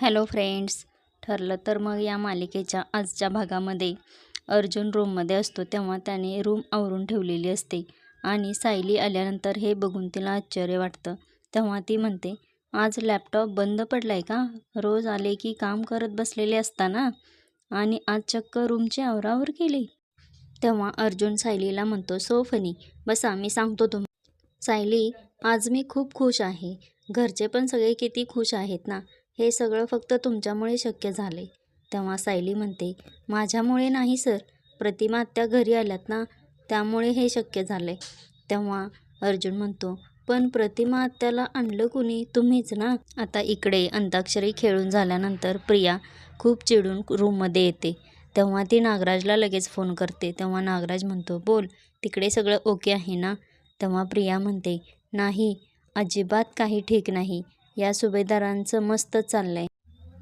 Hello friends ठरलं तर मग या मालिकेच्या आजच्या भागामध्ये. अर्जुन रूममध्ये असतो तेव्हा त्याने रूम आवरून ठेवलेली असते आणि सायली आल्यानंतर हे बघून तिला आश्चर्य वाटतं. तेव्हा ती म्हणते आज लॅपटॉप बंद पडलाय का? रोज आले की काम करत बसलेले असता ना? आणि आज चक्क रूमची आवरावर केली. तेव्हा अर्जुन सायलीला म्हणतो सो फनी बसा मी सांगतो तुम सायली आज मी खूप खुश आहे. घरचे पण सगळे किती खुश आहेत ना? हे सगळं फक्त तुमच्यामुळे शक्य झाले तेव्हा सायली म्हणते माझ्यामुळे नाही सर. प्रतिमा आत्या घरी आल्यात ना त्यामुळे हे शक्य झाले तेव्हा अर्जुन म्हणतो पण प्रतिमा आत्याला आणलं कुणी? तुम्हीच ना? आता इकडे अंताक्षरी खेळून झाल्यानंतर प्रिया खूप चिडून रूममध्ये येते. तेव्हा ती नागराजला लगेच फोन करते. तेव्हा नागराज म्हणतो बोल तिकडे सगळं ओके आहे ना? तेव्हा प्रिया म्हणते नाही अजिबात काही ठीक नाही. या सुभेदारांचं मस्त चाललंय.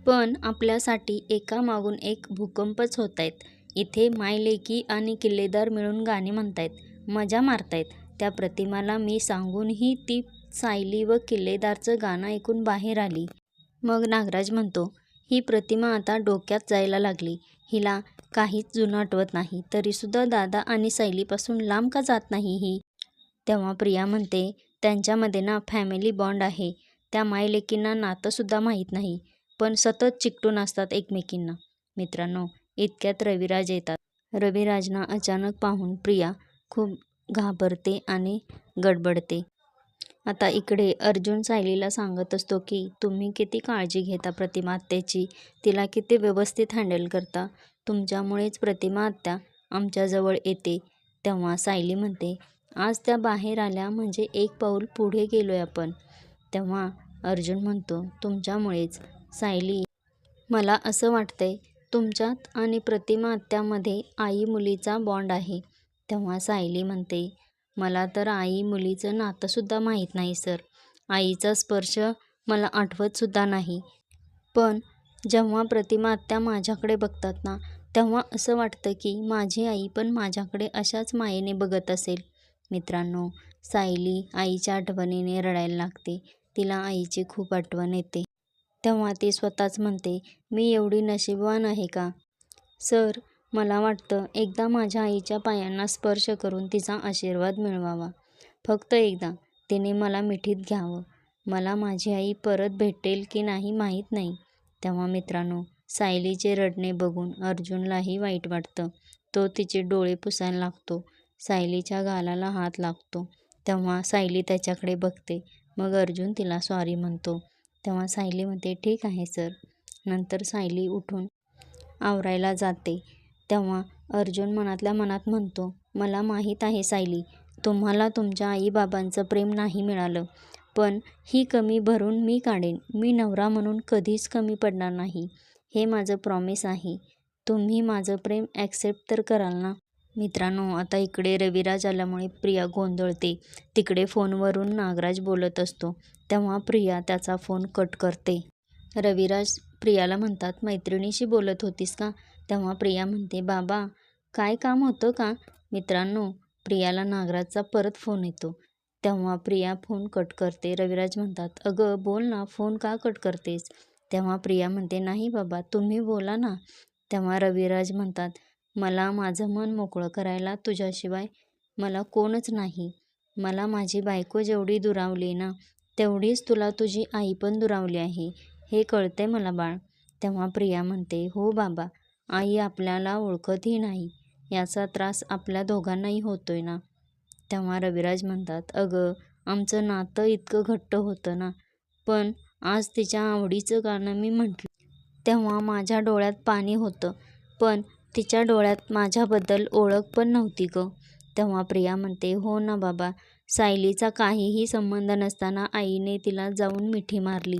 पण आपल्यासाठी एकामागून एक भूकंपच होत आहेत इथे मायलेकी आणि किल्लेदार मिळून गाणी म्हणतायत मजा मारतायत. त्या प्रतिमाला मी सांगूनही ती सायली व किल्लेदारचं गाणं ऐकून बाहेर आली. मग नागराज म्हणतो ही प्रतिमा आता डोक्यात जायला लागली. हिला काहीच जुनं आठवत नाही. तरीसुद्धा दादा आणि सायलीपासून लांब का जात नाही ही? तेव्हा प्रिया म्हणते त्यांच्यामध्ये ना फॅमिली बॉन्ड आहे. त्या मायलेकींना नातंसुद्धा माहीत नाही पण सतत चिकटून असतात एकमेकींना. मित्रांनो इतक्यात रविराज येतात. रविराजना अचानक पाहून प्रिया खूप घाबरते आणि गडबडते. आता इकडे अर्जुन सायलीला सांगत असतो की तुम्ही किती काळजी घेता प्रतिमा आत्याची? तिला किती व्यवस्थित हँडल करता? तुमच्यामुळेच प्रतिमा आत्या आमच्याजवळ येते. तेव्हा सायली म्हणते आज त्या बाहेर आल्या म्हणजे एक पाऊल पुढे गेलोय आपण. तेव्हा अर्जुन म्हणतो तुमच्यामुळेच सायली. मला असं वाटतंय तुमच्यात आणि प्रतिमा आत्यामध्ये आई मुलीचा बॉन्ड आहे. तेव्हा सायली म्हणते मला तर आई मुलीचं नातंसुद्धा माहीत नाही सर. आईचा स्पर्श मला आठवतसुद्धा नाही. पण जेव्हा प्रतिमा आत्या माझ्याकडे बघतात ना तेव्हा असं वाटतं की माझी आई पण माझ्याकडे अशाच मायेने बघत असेल. मित्रांनो सायली आईच्या आठवणीने रडायला लागते. तिला आईची खूप आठवण येते. तेव्हा ती स्वतःच म्हणते मी एवढी नशीबवान आहे का? सर मला वाटतं एकदा माझ्या आईच्या पायांना स्पर्श करून तिचा आशीर्वाद मिळवावा. फक्त एकदा तिने मला मिठीत घ्यावं. मला माझी आई परत भेटेल की नाही माहीत नाही. तेव्हा मित्रांनो सायलीचे रडणे बघून अर्जुनलाही वाईट वाटतं. तो तिचे डोळे पुसायला लागतो. सायलीच्या गालाला हात लागतो. तेव्हा सायली त्याच्याकडे बघते. मग अर्जुन तिला सॉरी म्हणतो. तेव्हा सायली म्हणते ठीक आहे सर नंतर सायली उठून आवरायला जाते. तेव्हा अर्जुन मनातल्या मनात म्हणतो मला माहीत आहे सायली तुम्हाला तुमच्या आईबाबांचं प्रेम नाही मिळालं. पण ही कमी भरून मी काढेन. मी नवरा म्हणून कधीच कमी पडणार नाही. हे माझं प्रॉमिस आहे. तुम्ही माझं प्रेम ॲक्सेप्ट तर कराल ना? मित्रांनो आता इकडे रविराज आल्यामुळे प्रिया गोंधळते. तिकडे फोनवरून नागराज बोलत असतो. तेव्हा प्रिया त्याचा फोन कट करते. रविराज प्रियाला म्हणतात मैत्रिणीशी बोलत होतीस का? तेव्हा प्रिया म्हणते बाबा काय काम होतं का? मित्रांनो प्रियाला नागराजचा परत फोन येतो. तेव्हा प्रिया फोन कट करते. रविराज म्हणतात अगं बोल ना फोन का कट करतेस? तेव्हा प्रिया म्हणते नाही बाबा तुम्ही बोला ना. तेव्हा रविराज म्हणतात मला माझं मन मोकळं करायला तुझ्याशिवाय मला कोणच नाही. मला माझी बायको जेवढी दुरावली ना तेवढीच तुला तुझी आई पण दुरावली आहे. हे कळते मला बाळ. तेव्हा प्रिया म्हणते हो बाबा आई आपल्याला ओळखतही नाही. याचा त्रास आपल्या दोघांनाही होतोय ना. तेव्हा रविराज म्हणतात अगं आमचं नातं इतकं घट्ट होतं ना पण आज तिच्या आवडीचं गाणं मी म्हटलं. तेव्हा माझ्या डोळ्यात पाणी होतं पण तिच्या डोळ्यात माझ्याबद्दल ओळख पण नव्हती गं. तेव्हा प्रिया म्हणते हो ना बाबा सायलीचा काहीही संबंध नसताना आईने तिला जाऊन मिठी मारली.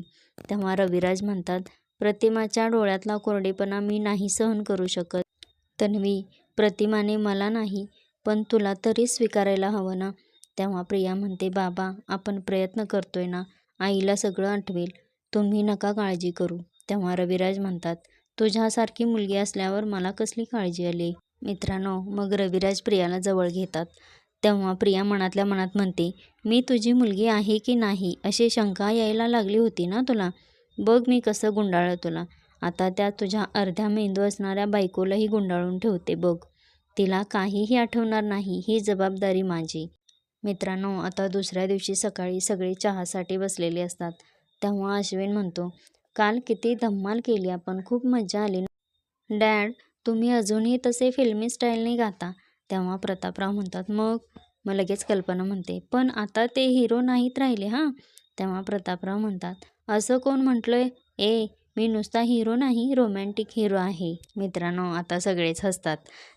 तेव्हा रविराज म्हणतात प्रतिमाच्या डोळ्यातला कोरडेपणा मी नाही सहन करू शकत. तन्वी प्रतिमाने मला नाही पण तुला तरी स्वीकारायला हवं ना? तेव्हा प्रिया म्हणते बाबा आपण प्रयत्न करतोय ना आईला सगळं आठवेल तुम्ही नका काळजी करू. तेव्हा रविराज म्हणतात तुझ्यासारखी मुलगी असल्यावर मला कसली काळजी आली? मित्रांनो मग रविराज प्रियाला जवळ घेतात. तेव्हा प्रिया मनातल्या मनात म्हणते मी तुझी मुलगी आहे की नाही? अशी शंका यायला लागली होती ना तुला? बघ मी कसं गुंडाळलं तुला. आता त्या तुझ्या अर्ध्या मेंदू असणाऱ्या बायकोलाही गुंडाळून ठेवते बघ. तिला काहीही आठवणार नाही ही जबाबदारी माझी. मित्रांनो आता दुसऱ्या दिवशी सकाळी सगळे चहासाठी बसलेले असतात. तेव्हा अश्विन म्हणतो काल किती धम्माल केली आपण खूप मजा आली ना? डॅड तुम्ही अजूनही तसे फिल्मी स्टाईलने गाता? तेव्हा प्रतापराव म्हणतात मग? मग लगेच कल्पना म्हणते पण आता ते हिरो नाहीत राहिले हां? तेव्हा प्रतापराव म्हणतात असं कोण म्हटलंय? ए मी नुसता हिरो नाही रोमॅन्टिक हिरो आहे. मित्रांनो आता सगळेच हसतात.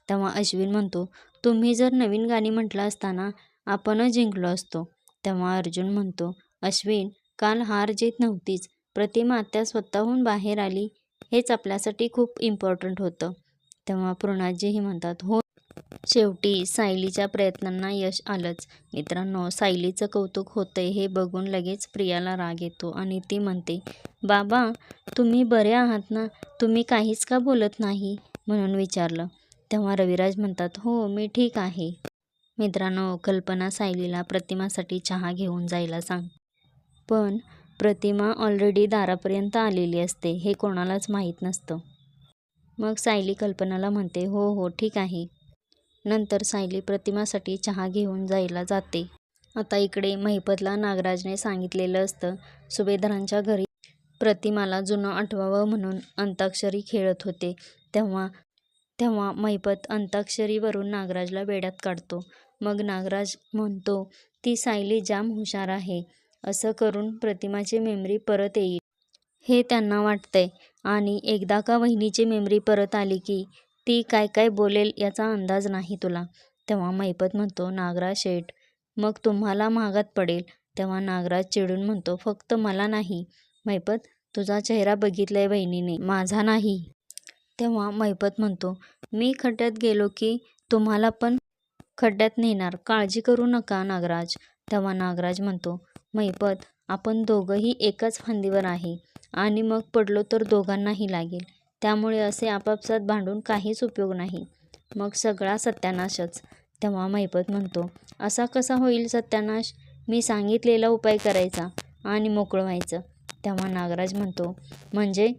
तेव्हा अश्विन म्हणतो तुम्ही जर नवीन गाणी म्हटलं असताना आपणच जिंकलो असतो. तेव्हा अर्जुन म्हणतो अश्विन काल हार जीत नव्हतीच प्रतिमा आत्या स्वतःहून बाहेर आली हेच आपल्यासाठी खूप इम्पॉर्टंट होतं. तेव्हा पूर्णाजीही म्हणतात हो शेवटी सायलीच्या प्रयत्नांना यश आलंच. मित्रांनो सायलीचं कौतुक होतंय हे बघून लगेच प्रियाला राग येतो आणि ती म्हणते बाबा तुम्ही बरे आहात ना? तुम्ही काहीच का बोलत नाही? म्हणून विचारलं. तेव्हा रविराज म्हणतात हो मी ठीक आहे. मित्रांनो कल्पना सायलीला प्रतिमासाठी चहा घेऊन जायला सांग. पण प्रतिमा ऑलरेडी दारापर्यंत आलेली असते हे कोणालाच माहीत नसतं. मग सायली कल्पनाला म्हणते हो हो ठीक आहे. नंतर सायली प्रतिमासाठी चहा घेऊन जायला जाते. आता इकडे महिपतला नागराजने सांगितलेलं असतं सुभेदारांच्या घरी प्रतिमाला जुनं आठवावं म्हणून अंताक्षरी खेळत होते. तेव्हा तेव्हा महिपत अंताक्षरीवरून नागराजला वेड्यात काढतो. मग नागराज म्हणतो ती सायली जाम हुशार आहे. असं करून प्रतिमाची मेमरी परत येईल. हे त्यांना वाटतंय. आणि एकदा का वहिनीची मेमरी परत आली की ती काय काय बोलेल याचा अंदाज नाही तुला. तेव्हा मैपत म्हणतो नागराज शेठ मग तुम्हाला महागात पडेल. तेव्हा नागराज चिडून म्हणतो फक्त मला नाही. मैपत तुझा चेहरा बघितलाय बहिणीने माझा नाही. तेव्हा मैपत म्हणतो मी खड्ड्यात गेलो की तुम्हाला पण खड्ड्यात नेणार. काळजी करू नका नागराज. तेव्हा नागराज म्हणतो महिपत आपण दोघंही एकाच फांदीवर आहे. आणि मग पडलो तर दोघांनाही लागेल. त्यामुळे असे आपापसात भांडून काहीच उपयोग नाही. मग सगळा सत्यानाशच. तेव्हा महिपत म्हणतो असा कसा होईल सत्यानाश? मी सांगितलेला उपाय करायचा आणि मोकळं व्हायचं तेव्हा नागराज म्हणतो म्हणजे?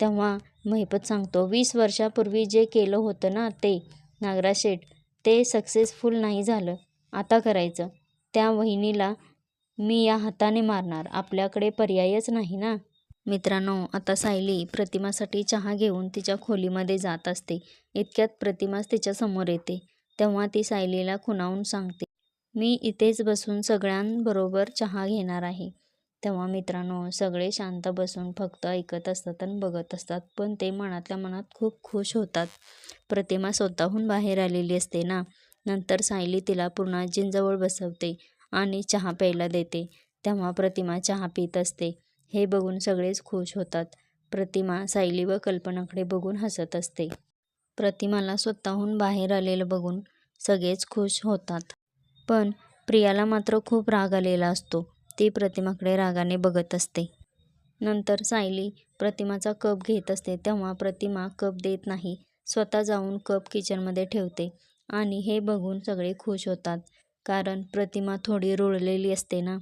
तेव्हा महिपत सांगतो वीस वर्षापूर्वी जे केलं होतं ना ते नागराज शेठ ते सक्सेसफुल नाही झालं. आता करायचं. त्या वहिनीला मी या हाताने मारणार. आपल्याकडे पर्यायच नाही ना? मित्रांनो आता सायली प्रतिमासाठी चहा घेऊन तिच्या खोलीमध्ये जात असते. इतक्यात प्रतिमाच तिच्यासमोर येते. तेव्हा ती सायलीला खुणावून सांगते मी इथेच बसून सगळ्यांबरोबर चहा घेणार आहे. तेव्हा मित्रांनो सगळे शांत बसून फक्त ऐकत असतात आणि बघत असतात. पण ते मनातल्या मनात खूप खुश होतात. प्रतिमा स्वतःहून बाहेर आलेली असते ना? नंतर सायली तिला पूर्णाजींजवळ बसवते आणि चहा प्यायला देते. तेव्हा प्रतिमा चहा पित असते. हे बघून सगळेच खुश होतात. प्रतिमा सायली व कल्पनाकडे बघून हसत असते. प्रतिमाला स्वतःहून बाहेर आलेलं बघून सगळेच खुश होतात. पण प्रियाला मात्र खूप राग आलेला असतो. ती प्रतिमाकडे रागाने बघत असते. नंतर सायली प्रतिमाचा कप घेत असते. तेव्हा प्रतिमा कप देत नाही. स्वतः जाऊन कप किचनमध्ये ठेवते. आणि हे बघून सगळे खुश होतात. कारण प्रतिमा थोडी रुळलेली असते ना.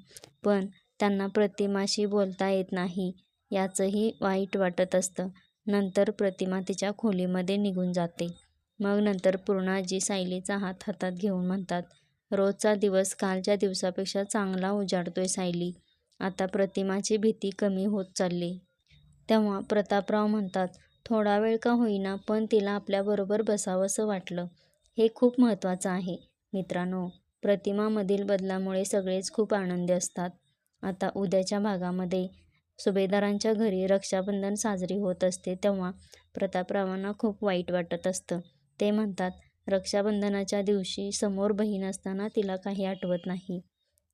पण त्यांना प्रतिमाशी बोलता येत नाही याचंही वाईट वाटत असतं. नंतर प्रतिमा तिच्या खोलीमध्ये निघून जाते. मग नंतर पूर्णाजी सायलीचा हात हातात घेऊन म्हणतात रोजचा दिवस कालच्या दिवसापेक्षा चांगला उजाडतोय सायली. आता प्रतिमाची भीती कमी होत चालली. तेव्हा प्रतापराव म्हणतात थोडा वेळ का होईना पण तिला आपल्याबरोबर बसावंसं वाटलं. हे खूप महत्त्वाचं आहे. मित्रांनो प्रतिमामधील बदलामुळे सगळेच खूप आनंदी असतात. आता उद्याच्या भागामध्ये सुभेदारांच्या घरी रक्षाबंधन साजरी होत असते तेव्हा प्रतापरावांना खूप वाईट वाटत असतं. ते म्हणतात रक्षाबंधनाच्या दिवशी समोर बहीण असताना तिला काही आठवत नाही.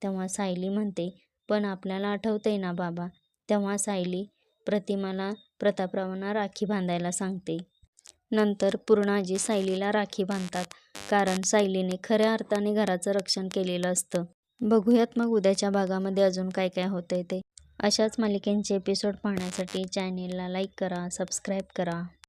तेव्हा सायली म्हणते पण आपल्याला आठवतंय ना बाबा. तेव्हा सायली प्रतिमाला प्रतापरावांना राखी बांधायला सांगते. नंतर पूर्णाजी सायलीला राखी बांधतात कारण सायलीने खऱ्या अर्थाने घराचं रक्षण केलेलं असतं. बघूयात मग उद्याच्या भागामध्ये अजून काय काय होतंय ते. अशाच मालिकेंचे एपिसोड पाहण्यासाठी चॅनेलला लाईक करा सबस्क्राईब करा.